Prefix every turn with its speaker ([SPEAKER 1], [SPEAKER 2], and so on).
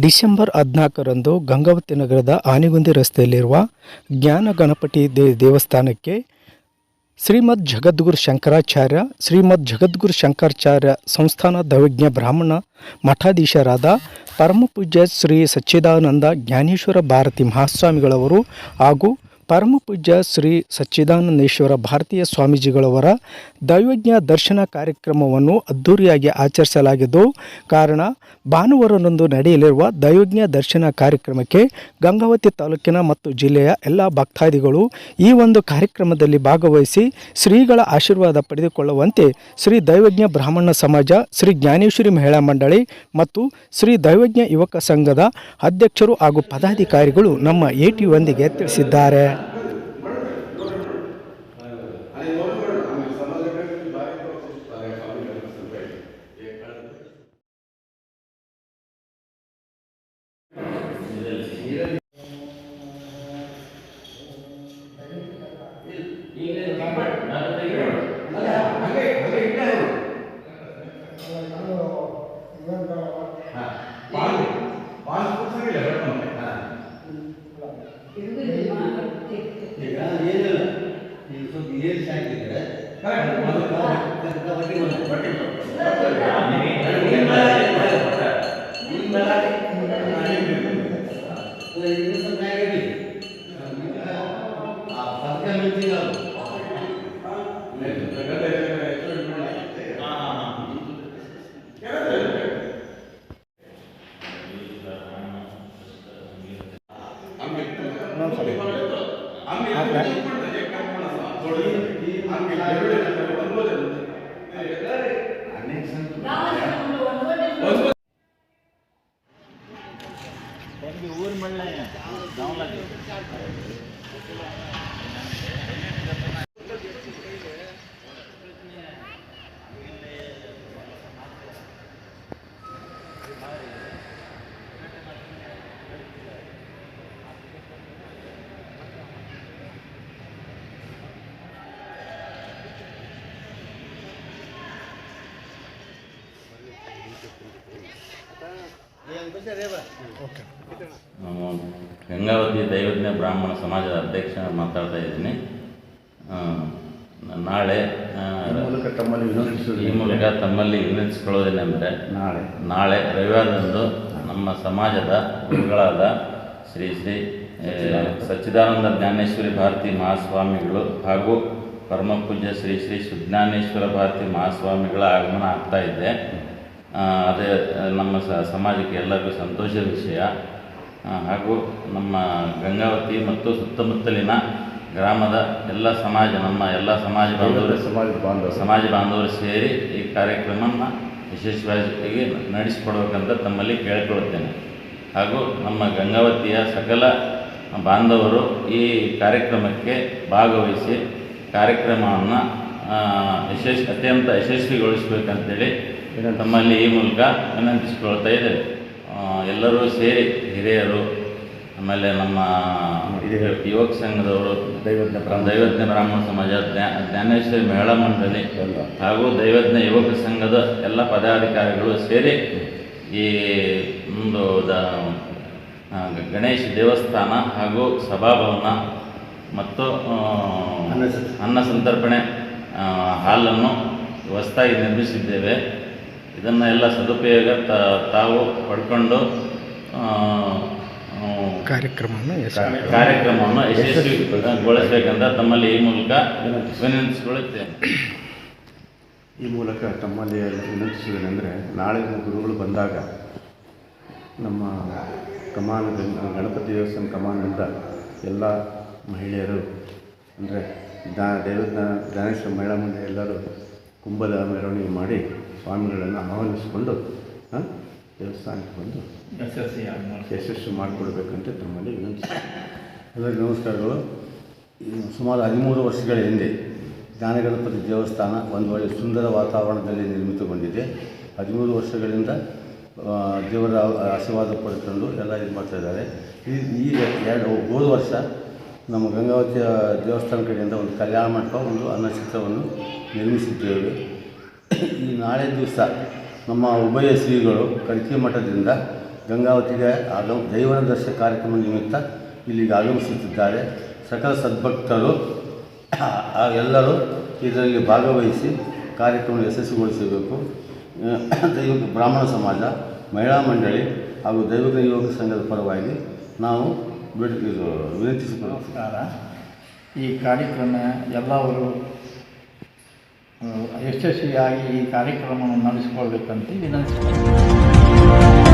[SPEAKER 1] December ಹದಿನಾಲ್ಕರಂದು ಗಂಗಾವತಿ ನಗರದ ಆನೆಗುಂದಿ ರಸ್ತೆಯಲ್ಲಿರುವ ಜ್ಞಾನ ಗಣಪತಿ ದೇ ದೇವಸ್ಥಾನಕ್ಕೆ ಶ್ರೀಮದ್ ಜಗದ್ಗುರು ಶಂಕರಾಚಾರ್ಯ, ಶ್ರೀಮದ್ ಜಗದ್ಗುರು ಶಂಕರಾಚಾರ್ಯ ಸಂಸ್ಥಾನ ದವಿಜ್ಞ ಬ್ರಾಹ್ಮಣ ಮಠಾಧೀಶರಾದ ಪರಮಪೂಜ್ಯ ಶ್ರೀ ಸಚ್ಚಿದಾನಂದ ಜ್ಞಾನೇಶ್ವರ ಭಾರತಿ ಮಹಾಸ್ವಾಮಿಗಳವರು ಹಾಗೂ ಪರಮಪೂಜ್ಯ ಶ್ರೀ ಸಚ್ಚಿದಾನಂದೇಶ್ವರ ಭಾರತೀಯ ಸ್ವಾಮೀಜಿಗಳವರ ದೈವಜ್ಞ ದರ್ಶನ ಕಾರ್ಯಕ್ರಮವನ್ನು ಅದ್ಧೂರಿಯಾಗಿ ಆಚರಿಸಲಾಗಿದ್ದು, ಕಾರಣ ಭಾನುವಾರದಂದು ನಡೆಯಲಿರುವ ದೈವಜ್ಞ ದರ್ಶನ ಕಾರ್ಯಕ್ರಮಕ್ಕೆ ಗಂಗಾವತಿ ತಾಲೂಕಿನ ಮತ್ತು ಜಿಲ್ಲೆಯ ಎಲ್ಲ ಭಕ್ತಾದಿಗಳು ಈ ಒಂದು ಕಾರ್ಯಕ್ರಮದಲ್ಲಿ ಭಾಗವಹಿಸಿ ಶ್ರೀಗಳ ಆಶೀರ್ವಾದ ಪಡೆದುಕೊಳ್ಳುವಂತೆ ಶ್ರೀ ದೈವಜ್ಞ ಬ್ರಾಹ್ಮಣ ಸಮಾಜ, ಶ್ರೀ ಜ್ಞಾನೇಶ್ವರಿ ಮಹಿಳಾ ಮಂಡಳಿ ಮತ್ತು ಶ್ರೀ ದೈವಜ್ಞ ಯುವಕ ಸಂಘದ ಅಧ್ಯಕ್ಷರು ಹಾಗೂ ಪದಾಧಿಕಾರಿಗಳು ನಮ್ಮ ಎ ಟಿ ಒಂದಿಗೆ ತಿಳಿಸಿದ್ದಾರೆ.
[SPEAKER 2] ಈಗ ಏನಿಲ್ಲ ನೀವು ಸ್ವಲ್ಪ ಏರಿಸಿ ಹಾಕಿದ್ರೆ ಬಟ್ಟೆ ಬಟ್ಟೆ
[SPEAKER 3] ನಾನು ಗಂಗಾವತಿ ದೈವಜ್ಞ ಬ್ರಾಹ್ಮಣ ಸಮಾಜದ ಅಧ್ಯಕ್ಷ ಮಾತಾಡ್ತಾ ಇದ್ದೀನಿ. ನಾಳೆ
[SPEAKER 2] ತಮ್ಮಲ್ಲಿ
[SPEAKER 3] ಈ ಮೂಲಕ ತಮ್ಮಲ್ಲಿ ವಿನಂತಿಸಿಕೊಳ್ಳೋದೇನೆಂದರೆ
[SPEAKER 2] ನಾಳೆ.
[SPEAKER 3] ನಾಳೆ ರವಿವಾರದಂದು ನಮ್ಮ ಸಮಾಜದ ಗುರುಗಳಾದ ಶ್ರೀ ಶ್ರೀ ಸಚ್ಚಿದಾನಂದ ಜ್ಞಾನೇಶ್ವರಿ ಭಾರತಿ ಮಹಾಸ್ವಾಮಿಗಳು ಹಾಗೂ ಪರಮಪೂಜ್ಯ ಶ್ರೀ ಶ್ರೀ ಸುಜ್ಞಾನೇಶ್ವರ ಭಾರತಿ ಮಹಾಸ್ವಾಮಿಗಳ ಆಗಮನ ಆಗ್ತಾ ಇದೆ. ಅದೇ ನಮ್ಮ ಸ- ಸಮಾಜಕ್ಕೆ ಎಲ್ಲರಿಗೂ ಸಂತೋಷದ ವಿಷಯ. ಹಾಗೂ ನಮ್ಮ ಗಂಗಾವತಿ ಮತ್ತು ಸುತ್ತಮುತ್ತಲಿನ ಗ್ರಾಮದ ಎಲ್ಲ ಸಮಾಜ ನಮ್ಮ ಎಲ್ಲ ಸಮಾಜ ಬಾಂಧವರು
[SPEAKER 2] ಸಮಾಜ ಬಾಂಧವ
[SPEAKER 3] ಸಮಾಜ ಬಾಂಧವರು ಸೇರಿ ಈ ಕಾರ್ಯಕ್ರಮವನ್ನು ವಿಶೇಷವಾಗಿ ನಡೆಸಿಕೊಡ್ಬೇಕಂತ ತಮ್ಮಲ್ಲಿ ಕೇಳಿಕೊಳ್ಳುತ್ತೇನೆ. ಹಾಗೂ ನಮ್ಮ ಗಂಗಾವತಿಯ ಸಕಲ ಬಾಂಧವರು ಈ ಕಾರ್ಯಕ್ರಮಕ್ಕೆ ಭಾಗವಹಿಸಿ ಕಾರ್ಯಕ್ರಮವನ್ನು ಯಶಸ್ ಅತ್ಯಂತ ಯಶಸ್ವಿಗೊಳಿಸಬೇಕಂತೇಳಿ ತಮ್ಮಲ್ಲಿ ಈ ಮೂಲಕ ವಿನಂತಿಸಿಕೊಳ್ತಾ ಇದ್ದೇವೆ ಎಲ್ಲರೂ ಸೇರಿ ಹಿರಿಯರು ಆಮೇಲೆ ನಮ್ಮ. ಯುವಕ ಸಂಘದವರು
[SPEAKER 2] ದೈವಜ್ಞ
[SPEAKER 3] ದೈವಜ್ಞ ಬ್ರಾಹ್ಮಣ ಸಮಾಜ ಜ್ಞಾ- ಜ್ಞಾನೇಶ್ವರಿ ಮಹಿಳಾ ಮಂಡಳಿ ಹಾಗೂ ದೈವಜ್ಞ ಯುವಕ ಸಂಘದ ಎಲ್ಲ ಪದಾಧಿಕಾರಿಗಳು ಸೇರಿ ಈ ಒಂದು ದ ಗಣೇಶ ದೇವಸ್ಥಾನ ಹಾಗೂ ಸಭಾಭವನ ಮತ್ತು
[SPEAKER 2] ಅನ್ನ
[SPEAKER 3] ಸಂತರ್ಪಣೆ ಹಾಲನ್ನು ಹೊಸದಾಗಿ ನಿರ್ಮಿಸಿದ್ದೇವೆ ಇದನ್ನು ಎಲ್ಲ ಸದುಪಯೋಗ ತ- ತಾವು ಪಡ್ಕೊಂಡು
[SPEAKER 1] ಕಾರ್ಯಕ್ರಮವನ್ನು ಯಶಸ್ವಿ
[SPEAKER 3] ಕಾರ್ಯಕ್ರಮವನ್ನು ಯಶಸ್ವಿಗೊಳಿಸಬೇಕಂತ ತಮ್ಮಲ್ಲಿ ಈ ಮೂಲಕ ವಿನಂತಿಸಿಕೊಳ್ಳುತ್ತೇನೆ
[SPEAKER 2] ಈ ಮೂಲಕ ತಮ್ಮಲ್ಲಿ ವಿನಂತಿಸುವುದೇನೆಂದರೆ ನಾಳೆ ಗುರುಗಳು ಬಂದಾಗ ನಮ್ಮ ಕಮಾನದಿಂದ ಗಣಪತಿ ದೇವಸ್ಥಾನ ಕಮಾನದಿಂದ ಎಲ್ಲ ಮಹಿಳೆಯರು ಅಂದರೆ ದಾ ದೇವಜ್ಞ ಜ್ಞಾನೇಶ್ವರ ಮಹಿಳಾ ಮಂಡಳಿ ಎಲ್ಲರೂ ಕುಂಭದ ಮೆರವಣಿಗೆ ಮಾಡಿ ಸ್ವಾಮಿಗಳನ್ನು ಆಹ್ವಾನಿಸಿಕೊಂಡು ದೇವಸ್ಥಾನಕ್ಕೆ ಬಂದು ಯಶಸ್ಸು ಮಾಡಿಕೊಡ್ಬೇಕಂತ ತಮ್ಮಲ್ಲಿ ವಿನಂತಿ. ಎಲ್ಲರಿಗೂ ನಮಸ್ಕಾರಗಳು. ಸುಮಾರು ಹದಿಮೂರು ವರ್ಷಗಳ ಹಿಂದೆ ಜ್ಞಾನಗಣಪತಿ ದೇವಸ್ಥಾನ ಒಂದು ಒಳ್ಳೆಯ ಸುಂದರ ವಾತಾವರಣದಲ್ಲಿ ನಿರ್ಮಿತಗೊಂಡಿದೆ. ಹದಿಮೂರು ವರ್ಷಗಳಿಂದ ದೇವರ ಆಶೀರ್ವಾದ ಪಡ್ಕೊಂಡು ಎಲ್ಲ ಇದು ಮಾಡ್ತಾಯಿದ್ದಾರೆ ಈ ಈ ಎರಡು ಹೋದ ವರ್ಷ ನಮ್ಮ ಗಂಗಾವತಿಯ ದೇವಸ್ಥಾನ ಕಡೆಯಿಂದ ಒಂದು ಕಲ್ಯಾಣ ಮಂಟಪ ಒಂದು ಅನ್ನಚಿತ್ರವನ್ನು ನಿರ್ಮಿಸಿದ್ದೇವೆ. ನಾಳೆ ದಿವಸ ನಮ್ಮ ಉಭಯ ಶ್ರೀಗಳು ಕರಿಕೆ ಮಠದಿಂದ ಗಂಗಾವತಿಗೆ ಆಗಮ ದೈವನ ದರ್ಶ ಕಾರ್ಯಕ್ರಮ ನಿಮಿತ್ತ ಇಲ್ಲಿಗೆ ಆಗಮಿಸುತ್ತಿದ್ದಾರೆ. ಸಕಲ ಸದ್ಭಕ್ತರು ಎಲ್ಲರೂ ಇದರಲ್ಲಿ ಭಾಗವಹಿಸಿ ಕಾರ್ಯಕ್ರಮ ಯಶಸ್ವಿಗೊಳಿಸಬೇಕು. ದೈವ ಬ್ರಾಹ್ಮಣ ಸಮಾಜ, ಮಹಿಳಾ ಮಂಡಳಿ ಹಾಗೂ ದೈವಿಕ ಯೋಗ ಸಂಘದ ಪರವಾಗಿ ನಾವು ವಿನಂತಿಸಿಕೊಳ್ಳುತ್ತೇವೆ.
[SPEAKER 4] ಈ ಕಾರ್ಯಕ್ರಮ ಎಲ್ಲವರು ಯಶಸ್ವಿಯಾಗಿ ಈ ಕಾರ್ಯಕ್ರಮವನ್ನು ನಡೆಸಿಕೊಳ್ಬೇಕಂತ ವಿನಂತಿಸ್ತೀನಿ.